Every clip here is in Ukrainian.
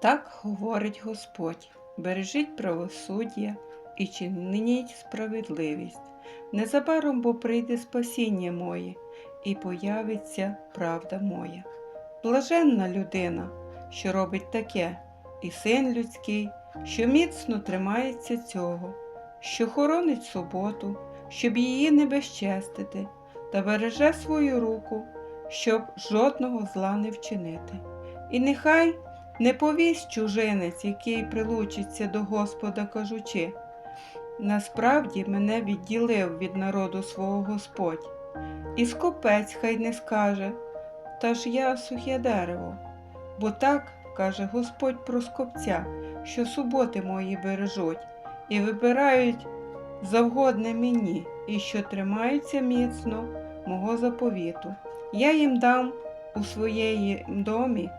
Так говорить Господь: бережіть правосуддя і чиніть справедливість. Незабаром бо прийде спасіння моє, і появиться правда моя. Блаженна людина, що робить таке, і син людський, що міцно тримається цього, що хоронить суботу, щоб її не безчестити, та береже свою руку, щоб жодного зла не вчинити. І нехай не повість чужинець, який прилучиться до Господа, кажучи, насправді мене відділив від народу свого Господь. І скопець хай не скаже, та ж я сухе дерево. Бо так каже Господь про скопця, що суботи мої бережуть і вибирають завгодне мені, і що тримаються міцно мого заповіту. Я їм дам у своєї домі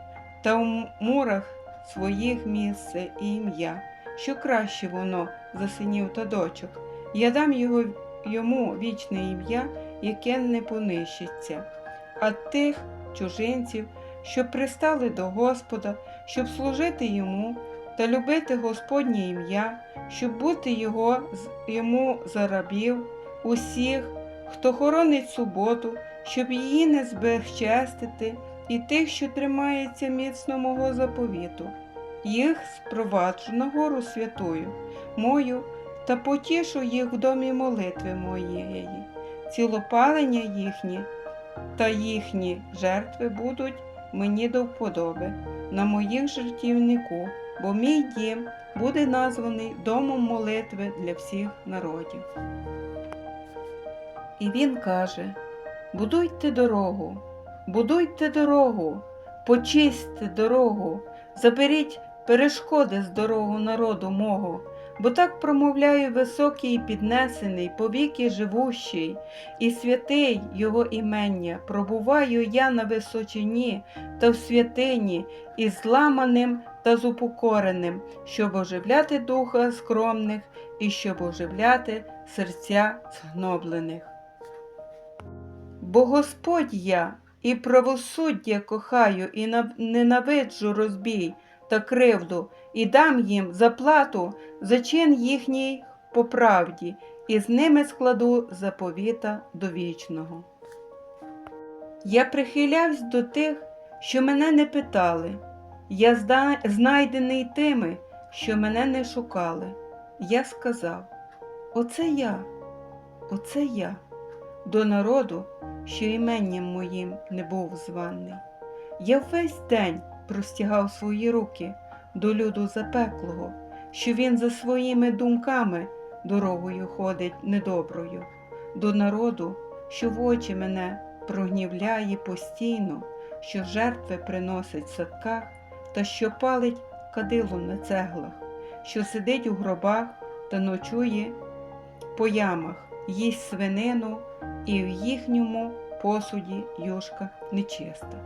та у мурах своїх місце і ім'я, що краще воно за синів та дочок. Я дам його, йому вічне ім'я, яке не понищиться. А тих чужинців, що пристали до Господа, щоб служити йому та любити Господнє ім'я, щоб бути його, йому за рабів, усіх, хто хоронить суботу, щоб її не збезчестити, і тих, що тримається міцно мого заповіту. Їх спроваджу на гору святую, мою, та потішу їх в домі молитви моєї. Цілопалення їхні та їхні жертви будуть мені до вподоби на моїх жертівнику, бо мій дім буде названий домом молитви для всіх народів. І він каже: Будуйте дорогу, будуйте дорогу, почистьте дорогу, заберіть перешкоди з дорогу народу мого, бо так промовляє високий і піднесений, повіки живущий, і святий його імення, пробуваю я на височині та в святині, і зламаним та зупокореним, щоб оживляти духа скромних і щоб оживляти серця згноблених. Бо Господь я і правосуддя кохаю, і ненавиджу розбій та кривду, і дам їм заплату за чин їхній по правді, і з ними складу заповіта довічного. Я прихилявсь до тих, що мене не питали. Я знайдений тими, що мене не шукали. Я сказав: Оце я, оце я, до народу, що іменням моїм не був званий. Я весь день простягав свої руки до люду запеклого, що він за своїми думками дорогою ходить недоброю, до народу, що в очі мене прогнівляє постійно, що жертви приносить в садках та що палить кадило на цеглах, що сидить у гробах та ночує по ямах, їсть свинину, і в їхньому посуді юшка нечиста.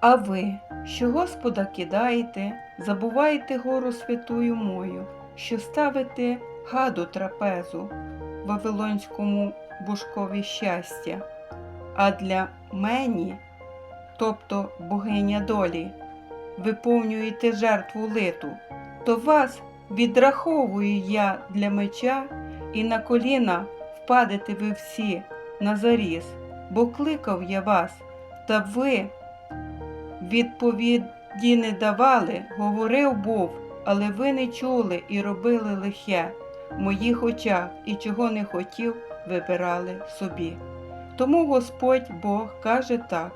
А ви, що Господа кидаєте, забуваєте гору святую мою, що ставите гаду трапезу Вавилонському божкові щастя, а для мені, тобто богиня долі, виповнюєте жертву литу, то вас відраховую я для меча, і на коліна впадете ви всі на заріз, бо кликав я вас, та ви відповіді не давали, говорив був, але ви не чули і робили лихе в моїх очах, і чого не хотів, вибирали собі. Тому Господь Бог каже так: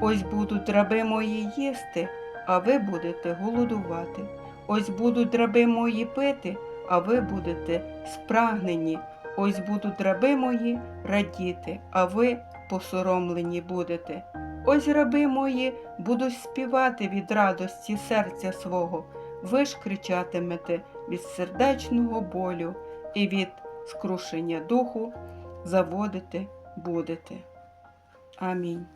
ось будуть раби мої їсти, а ви будете голодувати. Ось будуть раби мої пити, а ви будете спрагнені. Ось будуть раби мої радіти, а ви посоромлені будете. Ось раби мої будуть співати від радості серця свого, ви ж кричатимете від сердечного болю і від скрушення духу заводити будете. Амінь.